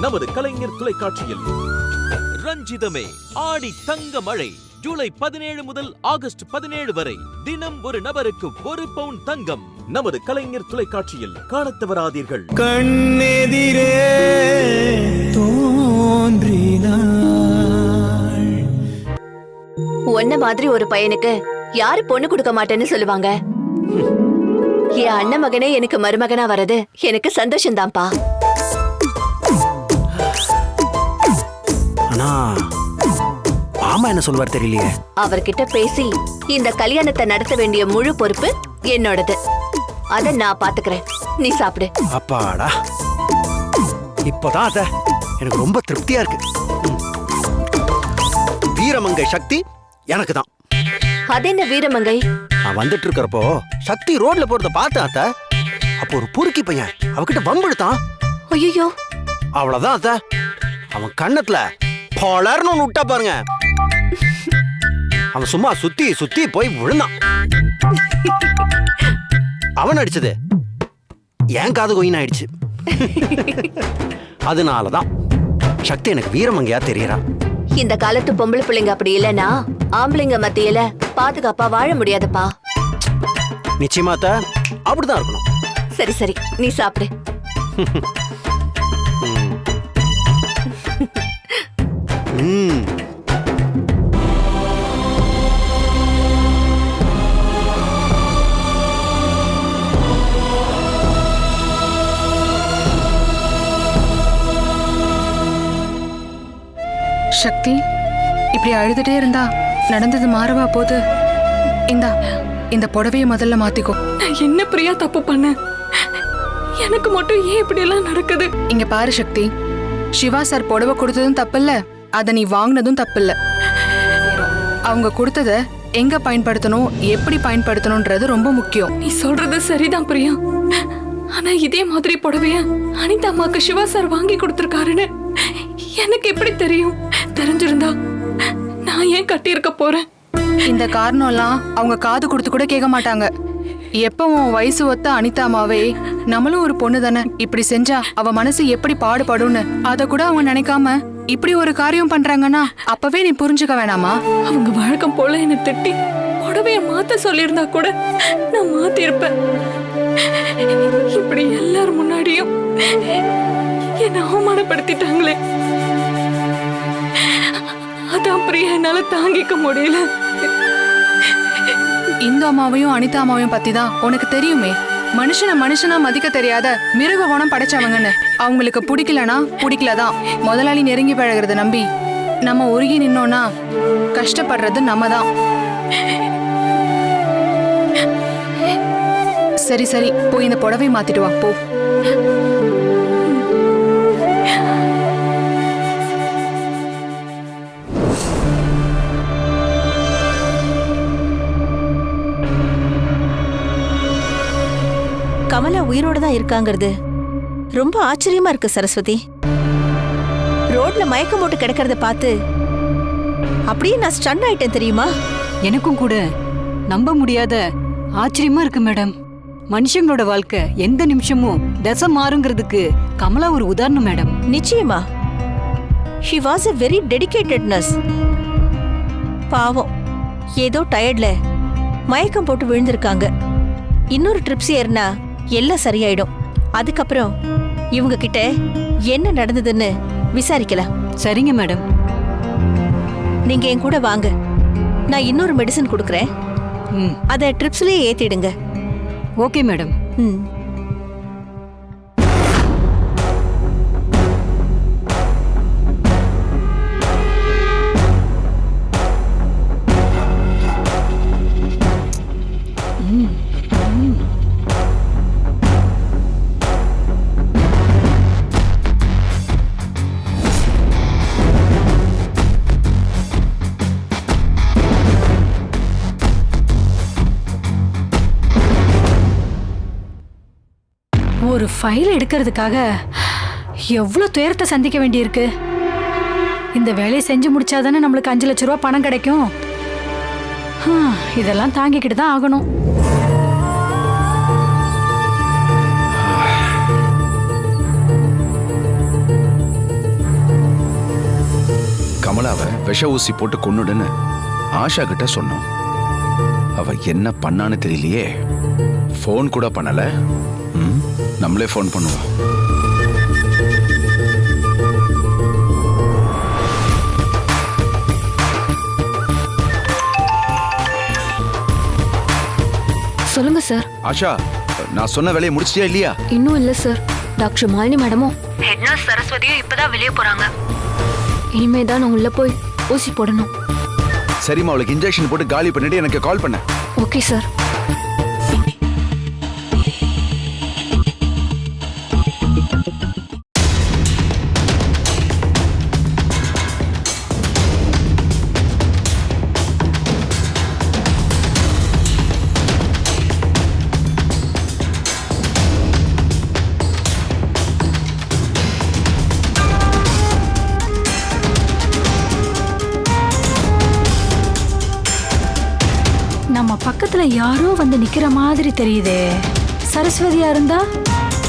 நமது கலைஞர் தொலைக்காட்சியில். ரஞ்சிதமே ஆடி தங்க மழை ஜூலை பதினேழு முதல் ஆகஸ்ட் பதினேழு வரை தினம் ஒரு நபருக்கு ஒரு பவுன் தங்கம். நமது கலைஞர் தொலைக்காட்சியில் காணத் தவறாதீர்கள். கண்ணெதிரே தோன்றினாள். உன்ன மாதிரி ஒரு பையனுக்கு யாரு பொண்ணு கொடுக்க மாட்டேன்னு சொல்லுவாங்க? என் அண்ணன் மகனே எனக்கு மருமகனா வரது எனக்கு சந்தோஷம்தான்ப்பா. ஆனா மாமா என்ன சொல்லுவார் தெரியலையே. அவர்கிட்ட பேசி இந்த கல்யாணத்தை நடத்த வேண்டிய முழு பொறுப்பு என்னோடது. அத நான் பாத்துக்கிறேன். நீ சாப்பிடு. அப்பாடா. இப்போதான் அத எனக்கு ரொம்ப திருப்தியா இருக்கு. வீரமங்கை சக்தி எனக்கு தான். அது என்ன வீரமங்கை? நான் வந்துட்டு இருக்கிறப்போ சக்தி ரோட்ல போறத பார்த்தேன் அத்த அப்போ ஒரு பொறுக்கி பையன் அவகிட்ட வம்பிழுத்தான். ஐயோ அவ்வளவுதான் அத்த. அவன் கண்ணத்துல பலர்னு ஒண்ணு விட்டா பாருங்க. அவன் சும்மா சுத்தி சுத்தி போய் விழுந்தான். அவன் அடிச்சது. என் காது கொயின் ஆயிடுச்சு. அதனாலதான். சக்தி எனக்கு வீரமங்கையா தெரியறா இந்த காலத்து பொம்பளை பிள்ளைங்க அப்படி இல்லனா ஆம்பளைங்க மத்தியில பாதுகாப்பா வாழ முடியாதுப்பா. நிச்சயமா அத்த. அப்படிதான் இருக்கணும். சரி சரி. நீ சாப்பிடு. சக்தி இப்படி அழுதுட்டே இருந்தா நடந்தது மாறவா போகுது இந்தா இந்த புடவைய முதல்ல மாத்திக்கோ. என்ன பிரியா தப்பு பண்ணேன் எனக்கு மட்டும் ஏன் இப்படி எல்லாம் நடக்குது? இங்க பாரு சக்தி. சிவா சார் புடவை கொடுத்ததும் தப்பில்ல. அத நீ வாங்கினதும் தப்பில்ல. அவங்க கொடுத்தத எங்க பயன்படுத்தணும் எப்படி பயன்படுத்தணும்ன்றது ரொம்ப முக்கியம். நீ சொல்றது சரிதான் பிரியா. ஆனா இதே மாதிரி புடவைய அனிதா அம்மாக்கு சிவா சார் வாங்கி கொடுத்திருக்காருன்னு எனக்கு எப்படி தெரியும்? தெரிஞ்சிருந்தா நான் ஏன் கட்டியிருக்க போறேன்? இந்த காரணம்லாம் அவங்க காது கொடுத்து கூட கேட்க மாட்டாங்க. எப்பவும் வயசு ஒத்த அனிதாமாவே நம்மளும் ஒரு பொண்ணு தானே. இப்படி செஞ்சா அவ மனசு எப்படி பாடுபடும்னு அத கூட அவங்க நினைக்காம இப்படி ஒரு காரியம் பண்றாங்கன்னா அப்பவே நீ புரிஞ்சுக்க வேணாமா? அவங்க வழக்கம் போல என்னை திட்டி புடவைய மாத்த சொல்லியிருந்தா கூட நான் மாத்திருப்பேன். இப்படி எல்லார் முன்னாடியும் என்னை அவமானப்படுத்திட்டாங்களே. அதான் பிரியா என்னால தாங்கிக்க முடியல. இந்த அம்மாவையும் அனிதா அம்மாவையும் பத்தி தான் உனக்கு தெரியுமே. மனுஷனை மனுஷனா மதிக்க தெரியாத மிருக குணம் படைச்சவங்கன்னு. அவங்களுக்கு பிடிக்கலனா பிடிக்கலதான். முதலாளி நெருங்கி பழகிறத நம்பி. நம்ம உருகி நின்னோம்னா கஷ்டப்படுறது நம்ம தான் சரி சரி போய் இந்த புடவை மாத்திட்டு வா போ. உயிரோட தான் இருக்காங்கிறது. ரொம்ப ஆச்சரியமா இருக்கு சரஸ்வதி. ரோட்ல மயக்கம் போட்டு கிடக்கிறத பார்த்து அப்படியே நான் ஸ்டன் ஆயிட்டேன் தெரியுமா? எனக்கும் கூட. நம்ப முடியாத ஆச்சரியமா இருக்கு மேடம். மனுஷங்களோட வாழ்க்கை எந்த நிமிஷமும் தசை மாறுங்கிறதுக்கு கமலா ஒரு உதாரணம் மேடம். நிச்சயமா. She was a very dedicatedness பாவம். ஏதோ டயர்ட்ல மயக்கம் போட்டு விழுந்திருக்காங்க. இன்னொரு ட்ரிப்ஸ் ஏறினா எல்லாம் சரியாயிடும். அதுக்கப்புறம் இவங்க கிட்ட என்ன நடந்ததுன்னு விசாரிக்கலாம். சரிங்க மேடம். நீங்க என் கூட வாங்க. நான் இன்னொரு மெடிசன் கொடுக்குறேன். ம். அதை ட்ரிப்ஸ்லயே ஏத்திடுங்க. Okay madam. ம். ஒரு ஃபைல் எடுக்கிறதுக்காக எவ்வளோ துயரத்தை சந்திக்க வேண்டியிருக்கு? இந்த வேலையை செஞ்சு முடிச்சாதானே நம்மளுக்கு அஞ்சு லட்ச ரூபா பணம் கிடைக்கும்? இதெல்லாம் தாங்கிக்கிட்டு தான் ஆகணும். கமலாவை விஷ ஊசி போட்டு கொன்னுடுன்னு ஆஷா கிட்ட சொன்னோம். அவ என்ன பண்ணான்னு தெரியலையே. ஃபோன் கூட பண்ணல. ம், நம்மளே ஃபோன் பண்ணுவோம். சொல்லுங்க சார் ஆஷா நான் சொன்ன வேலையை முடிச்சிட்டியா இல்லையா? இன்னும் இல்ல சார் டாக்டர் மாலினி மேடமும். ஹெட் நர்ஸ் சரஸ்வதியும் இப்பதான் வெளியே போறாங்க. இனிமே தான் நான் உள்ள போய் ஊசி போடணும். சரிம்மா அவளுக்கு இன்ஜெக்ஷன் போட்டு காலி பண்ணிட்டு எனக்கு கால் பண்ண. ஓகே சார் பக்கத்துல யாரோ வந்து நிக்கிற மாதிரி தெரியுதே. சரஸ்வதியா இருந்தா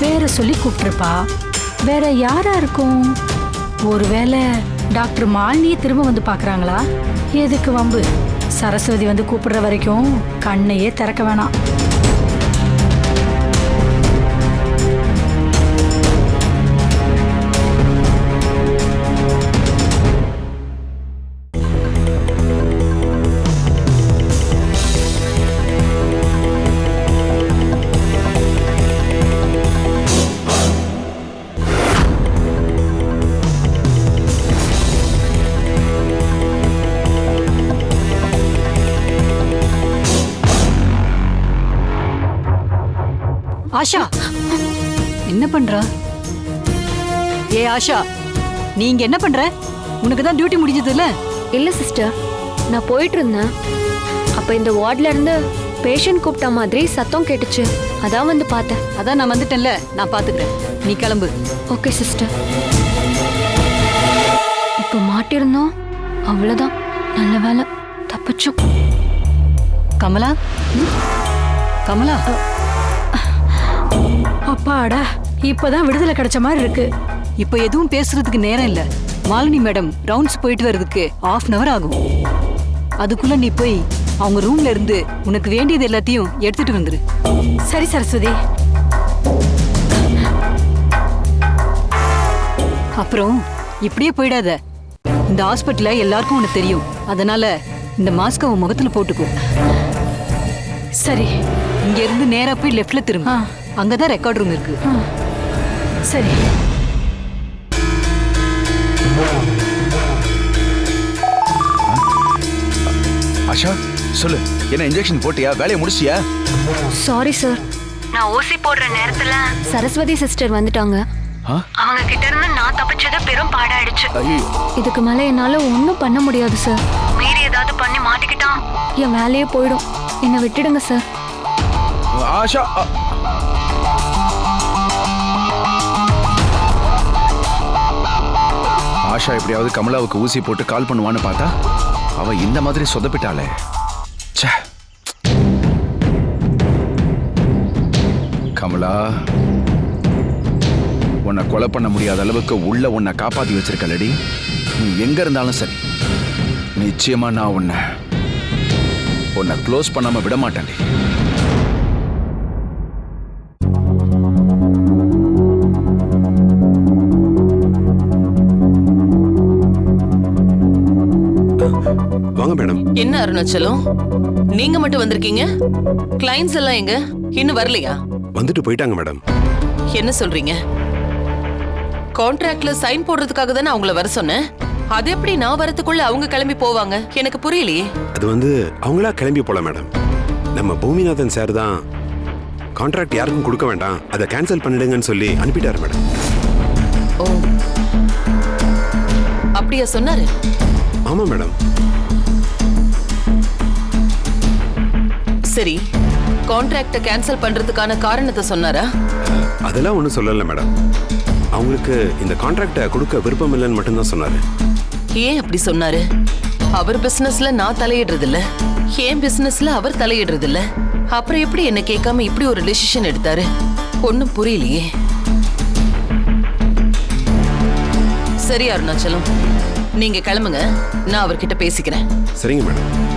பேரை சொல்லி கூப்பிட்டுருப்பா. வேற யாரா இருக்கும்? ஒருவேளை டாக்டர் மாலினியை திரும்ப வந்து பாக்குறாங்களா எதுக்கு வம்பு? சரஸ்வதி வந்து கூப்பிடுற வரைக்கும் கண்ணையே திறக்க வேணாம். ஆஷா. என்ன பண்றா? ஏ ஆஷா நீங்க என்ன பண்ற? உனக்கு தான் டியூட்டி முடிஞ்சது இல்ல இல்ல சிஸ்டர் நான் போயிட்டு இருந்தேன். அப்ப இந்த வார்ட்ல இருந்து பேஷண்ட் கூப்பிட்ட மாதிரி சத்தம் கேட்டுச்சு. அதான் வந்து பார்த்தேன். அதான் நான் வந்துட்டேன்ல. நான் பாத்துக்கிறேன். நீ கிளம்பு. ஓகே சிஸ்டர் இப்போ மாட்டிருந்தோம். அவ்வளவுதான். நல்ல வேலை. தப்பிச்சோம். கமலா? கமலா? அப்பாடா இப்பதான் விடுதலை கிடைச்ச மாதிரி இருக்கு. இப்போ எதுவும் பேசுறதுக்கு நேரம் இல்ல. மாலினி மேடம் ரவுண்ட்ஸ் போயிட்டு வர்றதுக்கு half அன் அவர் ஆகும். அதுக்குள்ள நீ போய் அவங்க ரூம்ல இருந்து உனக்கு வேண்டியது எல்லாத்தையும் எடுத்துட்டு வந்துரு. சரி சரஸ்வதி. அப்புறம் இப்படியே போயிடாத. இந்த ஹாஸ்பிட்டல்ல எல்லாருக்கும் உனக்கு தெரியும். அதனால இந்த மாஸ்க உன் முகத்துல போட்டுக்கோ. சரி. இங்க இருந்து நேரா போய் லெஃப்ட்ல திரும்ப. ஆ. அங்கதான் ரெக்கார்ட் ரூம் இருக்கு. சரி. ஆஷா சொல்லு. என்ன இன்ஜெக்ஷன் போட்டியா? வேலையை முடிச்சியா சாரி சார் நான் ஊசி போடுற நேரத்துல சரஸ்வதி சிஸ்டர் வந்துட்டாங்க? அவங்க கிட்ட இருந்து நான் தப்பிச்சது பெரும் பாடாயிடுச்சு. இதுக்கு மேல என்னால ஒன்றும் பண்ண முடியாது சார் மீறி ஏதாவது பண்ணி மாட்டிக்கிட்டான். என் வேலையே போயிடும். என்னை விட்டுடுங்க சார் ஆஷா ஆஷா எப்படியாவது கமலாவுக்கு ஊசி போட்டு கால் பண்ணுவான்னு பார்த்தா அவ இந்த மாதிரி சொதப்பிட்டாளே. ச்சே. கமலா உன்னை கொலை பண்ண முடியாத அளவுக்கு உள்ள உன்னை காப்பாத்தி வச்சிருக்கலடி. நீ எங்க இருந்தாலும் சரி. நிச்சயமா நான் உன்னை உன்னை க்ளோஸ் பண்ணாம விட மாட்டேன்டி வாங்க மேடம். என்ன அருணாச்சலம்? நீங்க மட்டும் வந்திருக்கீங்க? கிளைண்ட்ஸ் எல்லாம் எங்க? இன்னும் வரலையா? வந்துட்டு போயிட்டாங்க மேடம். என்ன சொல்றீங்க? கான்ட்ராக்ட்ல சைன் போடுறதுக்காக தானே அவங்கள வர சொன்னேன். அது எப்படி நான் வரதுக்குள்ள அவங்க கிளம்பி போவாங்க? எனக்கு புரியலையே. அது வந்து அவங்களா கிளம்பி போல மேடம். நம்ம பூமிநாதன் சார் தான் கான்ட்ராக்ட் யாருக்கும் கொடுக்க வேண்டாம். அதை கேன்சல் பண்ணிடுங்கன்னு சொல்லி அனுப்பிட்டாரு மேடம். ஓ. அப்படியா சொன்னாரு? ஆமா மேடம். சரி கான்ட்ராக்ட கேன்சல் பண்றதுக்கான காரணத்தை சொன்னாரா? அதெல்லாம் ஒன்றும் சொல்லல மேடம். அவங்களுக்கு இந்த கான்ட்ராக்டை கொடுக்க விருப்பம் இல்லைன்னு மட்டும்தான் சொன்னாரு. ஏன் அப்படி சொன்னாரு? அவர் பிசினஸ்ல நான் தலையிடுறது இல்ல என் பிசினஸ்ல அவர் தலையிடுறது இல்ல அப்புறம் எப்படி என்ன கேட்காம இப்படி ஒரு டெசிஷன் எடுத்தாரு? ஒன்னும் புரியலையே. சரி அருணாச்சலம். நீங்க கிளம்புங்க. நான் அவர்கிட்ட பேசிக்கிறேன். சரிங்க மேடம்.